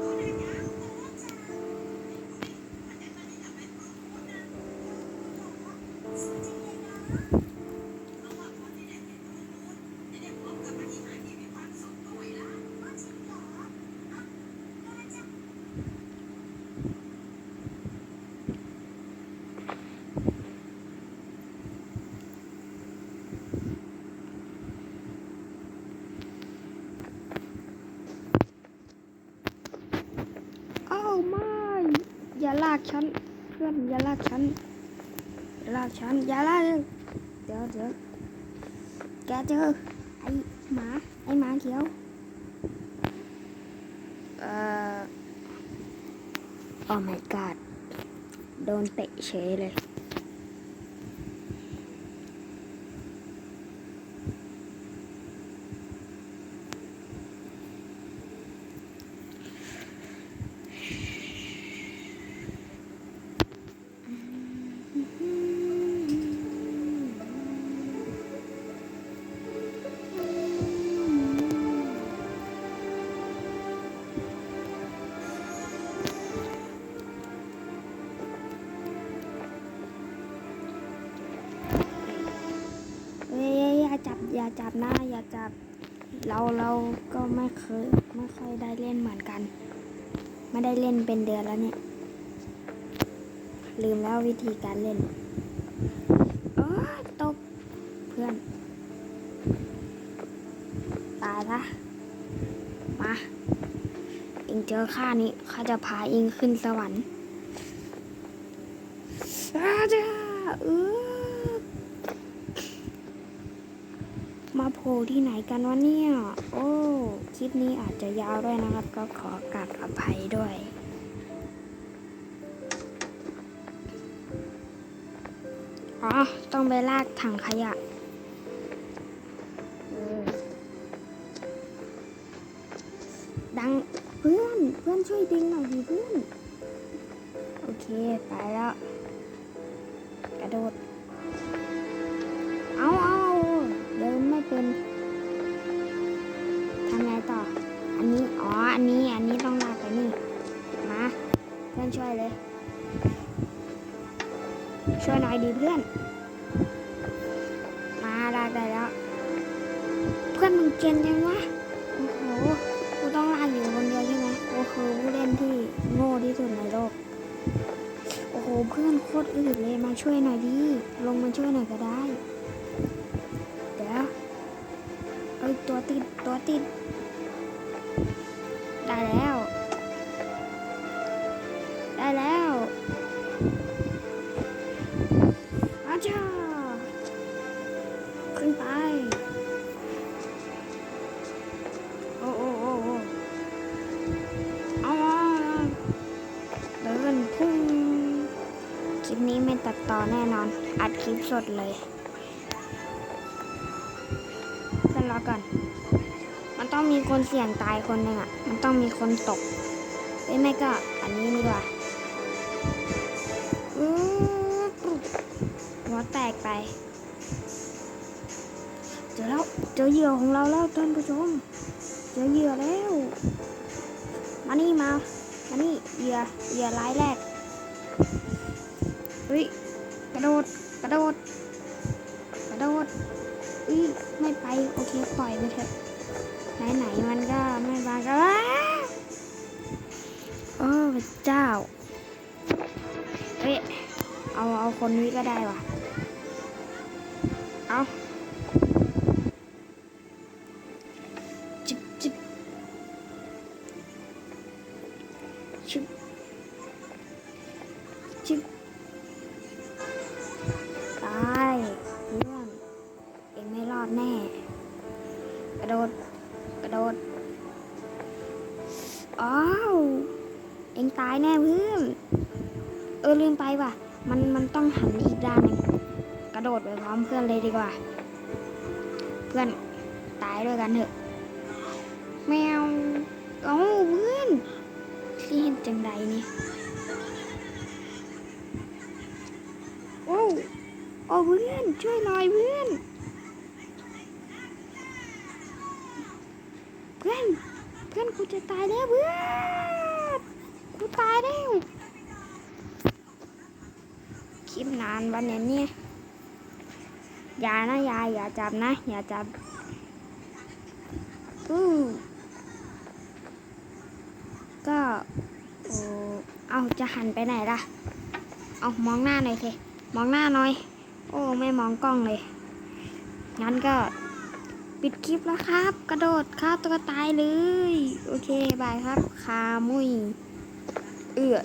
Thank you. ไม่ อย่าลากฉัน เพื่อนอย่าลากฉันอย่าลากฉันอย่าลากเดี๋ยวเดี๋ยวแกเจอไอหมาไอหมาเขียวเอ่อ oh my god โดนเตะเฉยเลย จับอย่าจับนะอย่าจับเราเราก็ไม่เคยไม่ค่อยได้เล่นเหมือนกัน ไม่ได้เล่นเป็นเดือนแล้วเนี่ย ลืมแล้ววิธีการเล่นโอ้ตกเพื่อน ตายละมาเองเจอข้านี่ข้าจะพาเองขึ้นสวรรค์อาจ้าเออ มาโผล่ที่ไหนกันวะเนี่ย โอ้ คลิปนี้อาจจะยาวด้วยนะครับ ก็ขอกราบอภัยด้วยอ๋อ ต้องไปลากถังขยะดังเพื่อนเพื่อนช่วยดึงหน่อยดิเพื่อน โอเค ไปแล้ว กระโดด เอา เอาเดินทำไงต่อ อันนี้ อ๋อ อันนี้ อันนี้ต้องลากไปนี่ มา เพื่อนช่วยเลย ช่วยหน่อยดีเพื่อน มาลากได้แล้ว เพื่อนมึงเจนยังวะ โอ้โห กูต้องลากอยู่คนเดียวใช่ไหมโอ้โหผู้เล่นที่โง่ที่สุดในโลก โอ้โห เพื่อนโคตรอึดเลย มาช่วยหน่อยดิ ลงมาช่วยหน่อยก็ได้ เดี๋ยว อ้ยตัวติดตัวติด ได้แล้ว ได้แล้วอาจาขึ้นไป โอ้โอ้โอ้เอาเดินพุ่งคลิปนี้ไม่ตัดต่อแน่นอน อัดคลิปสดเลย รอก่อน มันต้องมีคนเสี่ยงตายคนหนึ่งอะ มันต้องมีคนตกเอ้ไม่ก็อันนี้ดีกว่าอือหัวแตกไป เจอแล้วเจอเหยื่อของเราแล้วท่านผู้ชม เจอเหยื่อแล้ว มานี่มา มานี่เหยื่อเหยื่อรายแรกเฮ้ยกระโดด กระโดด กระโดด อุ้ยไม่ไป โอเค ปล่อยไปเถอะ ไหนไหนมันก็ไม่มาก็อ้าโอ้พระเจ้าเฮ้ยเอาเอาคนนี้ก็ได้ว่ะ เอาจิบจิบชิบชิบ อ้าว เองตายแน่เพื่อน เออลืมไปว่ะ มันมันต้องหันอีกด้านหนึ่งกระโดดไปพร้อมเพื่อนเลยดีกว่า เพื่อนตายด้วยกันเถอะ แมวเอ้าเพื่อนที่เห็นจังใดนี่โอ้โอ้เพื่อนช่วยหน่อยเพื่อน เพื่อน เพื่อนกู จะตายแล้วเพื่อนกูตายแล้วคลิปนานวันนี้เนี่ยอย่านะยายอย่าจับนะ อย่าจับอู้ก็โอ้เอาจะหันไปไหนล่ะ เอามองหน้าหน่อยสิมองหน้าหน่อย โอ้ ไม่มองกล้องเลย งั้นก็ ปิดคลิปแล้วครับ กระโดดฆ่าตัวตายเลย โอเค บายครับคามุย เอือ